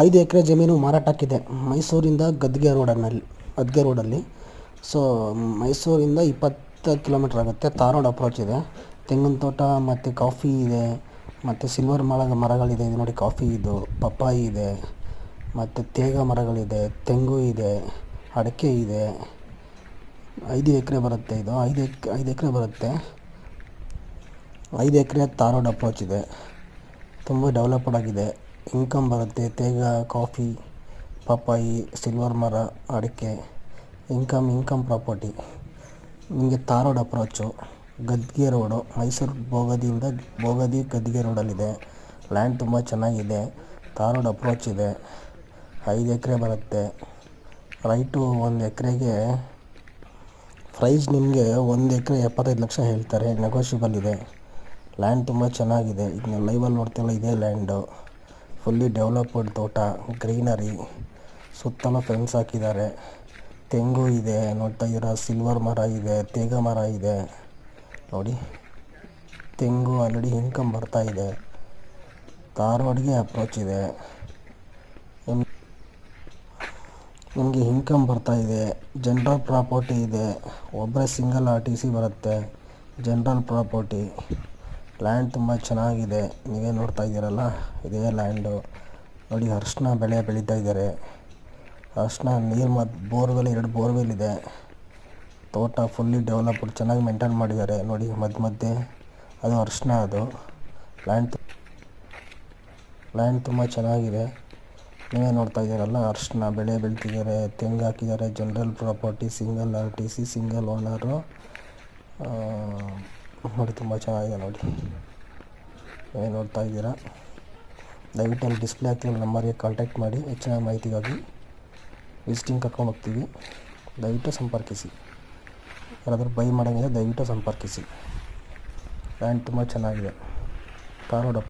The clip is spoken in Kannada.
ಐದು ಎಕರೆ ಜಮೀನು ಮಾರಾಟಕ್ಕಿದೆ. ಮೈಸೂರಿಂದ ಗದ್ಗೆ ರೋಡಲ್ಲಿ ಗದ್ಗೆ ರೋಡಲ್ಲಿ. ಸೊ ಮೈಸೂರಿಂದ ಇಪ್ಪತ್ತು ಕಿಲೋಮೀಟ್ರ್ ಆಗುತ್ತೆ. ತಾರ್ ರೋಡ್ ಅಪ್ರೋಚ್ ಇದೆ. ತೆಂಗಿನ ತೋಟ, ಮತ್ತು ಕಾಫಿ ಇದೆ. ಮತ್ತು ಸಿಲ್ವರ್ ಮರ ಮರಗಳಿದೆ. ಇದು ನೋಡಿ ಕಾಫಿ, ಇದು ಪಪ್ಪಾಯಿ ಇದೆ. ಮತ್ತು ತೇಗ ಮರಗಳಿದೆ, ತೆಂಗು ಇದೆ, ಅಡಿಕೆ ಇದೆ. ಐದು ಎಕರೆ ಬರುತ್ತೆ ಇದು. ಐದು ಎಕ್, ಐದು ಎಕರೆ ಬರುತ್ತೆ. ಐದು ಎಕರೆ ತಾರ್ ರೋಡ್ ಅಪ್ರೋಚ್ ಇದೆ. ತುಂಬ ಡೆವಲಪ್ಡ್ ಆಗಿದೆ. ಇನ್ಕಮ್ ಬರುತ್ತೆ, ತೇಗ, ಕಾಫಿ, ಪಪ್ಪಾಯಿ ಸಿಲ್ವರ್ ಮರ, ಅಡಿಕೆ ಇನ್ಕಮ್ ಇನ್ಕಮ್ ಪ್ರಾಪರ್ಟಿ ನಿಮಗೆ tar road approach Gaddige road Mysuru ಬೋಗದಿಯಿಂದ Bogadi ಗದ್ಗೆ ರೋಡಲ್ಲಿದೆ ಲ್ಯಾಂಡ್ ತುಂಬ ಚೆನ್ನಾಗಿದೆ. ತಾರ್ ರೋಡ್ ಅಪ್ರೋಚ್ ಇದೆ. ಐದು ಎಕರೆ ಬರುತ್ತೆ. ರೈಟು ಒಂದು ಎಕರೆಗೆ ಪ್ರೈಸ್ ನಿಮಗೆ ಒಂದು ಎಕರೆ ಎಪ್ಪತ್ತೈದು ಲಕ್ಷ ಹೇಳ್ತಾರೆ. ನೆಗೋಷಿಯಬಲ್ ಇದೆ. ಲ್ಯಾಂಡ್ ತುಂಬ ಚೆನ್ನಾಗಿದೆ. ಇದನ್ನ ಲೈವಲ್ಲಿ ನೋಡ್ತಿಲ್ಲ ಇದೇ ಲ್ಯಾಂಡು ಫುಲ್ಲಿ ಡೆವಲಪ್ಡ್ ತೋಟ, ಗ್ರೀನರಿ, ಸುತ್ತಲೂ ಫೆನ್ಸ್ ಹಾಕಿದ್ದಾರೆ. ತೆಂಗು ಇದೆ, ನೋಡ್ತಾ ಇದ್ದೀರಾ? ಸಿಲ್ವರ್ ಮರ ಇದೆ, ತೇಗ ಮರ ಇದೆ. ನೋಡಿ, ತೆಂಗು ಆಲ್ರೆಡಿ ಇನ್ಕಮ್ ಬರ್ತಾ ಇದೆ. ಧಾರವಾಡಿಗೆ ಅಪ್ರೋಚ್ ಇದೆ. ನಿಮಗೆ ಇನ್ಕಮ್ ಬರ್ತಾ ಇದೆ. ಜನರಲ್ ಪ್ರಾಪರ್ಟಿ ಇದೆ. ಒಬ್ಬರೇ ಸಿಂಗಲ್ ಆರ್ ಟಿ ಸಿ ಬರುತ್ತೆ. ಜನರಲ್ ಪ್ರಾಪರ್ಟಿ ಲ್ಯಾಂಡ್ ತುಂಬ ಚೆನ್ನಾಗಿದೆ. ನೀವೇ ನೋಡ್ತಾ ಇದ್ದೀರಲ್ಲ? ಇದೇ ಲ್ಯಾಂಡು ನೋಡಿ, ಅರಿಶಿನ ಬೆಳೆ ಬೆಳೀತಾ ಇದ್ದಾರೆ. ಅರಿಶಿನ ನೀರು ಮತ್ತು ಬೋರ್ವೆಲ್ ಎರಡು ಬೋರ್ವೆಲ್ ಇದೆ. ತೋಟ ಫುಲ್ಲಿ ಡೆವಲಪ್ಡ್ ಚೆನ್ನಾಗಿ ಮೇಂಟೈನ್ ಮಾಡಿದ್ದಾರೆ. ನೋಡಿ ಮಧ್ಯ ಮಧ್ಯೆ ಅದು ಅರಿಶಿನ ಅದು. ಲ್ಯಾಂಡ್ ಲ್ಯಾಂಡ್ ತುಂಬ ಚೆನ್ನಾಗಿದೆ. ನೀವೇ ನೋಡ್ತಾ ಇದ್ದೀರಲ್ಲ, ಅರಿಶಿನ ಬೆಳೆ ಬೆಳೀತಿದ್ದಾರೆ. ತೆಂಗು ಹಾಕಿದ್ದಾರೆ. General property single R T C single owner ನೋಡಿ, ತುಂಬ ಚೆನ್ನಾಗಿದೆ ನೋಡಿ. ಏನು ನೋಡ್ತಾ ಇದ್ದೀರಾ? ದಯವಿಟ್ಟು ಅಲ್ಲಿ ಡಿಸ್ಪ್ಲೇ ಆಗ್ತಿರೋ ನಂಬರ್ಗೆ ಕಾಂಟ್ಯಾಕ್ಟ್ ಮಾಡಿ, ಹೆಚ್ಚಿನ ಮಾಹಿತಿಗಾಗಿ ವಿಸಿಟಿಂಗ್ ಕರ್ಕೊಂಡು ಹೋಗ್ತೀವಿ. ದಯವಿಟ್ಟು ಸಂಪರ್ಕಿಸಿ. ಯಾರಾದರೂ ಬೈ ಮಾಡೋಂಗಿದ್ರೆ ದಯವಿಟ್ಟು ಸಂಪರ್ಕಿಸಿ. ಪ್ಯಾಂಟ್ ತುಂಬ ಚೆನ್ನಾಗಿದೆ. ಕಾರ್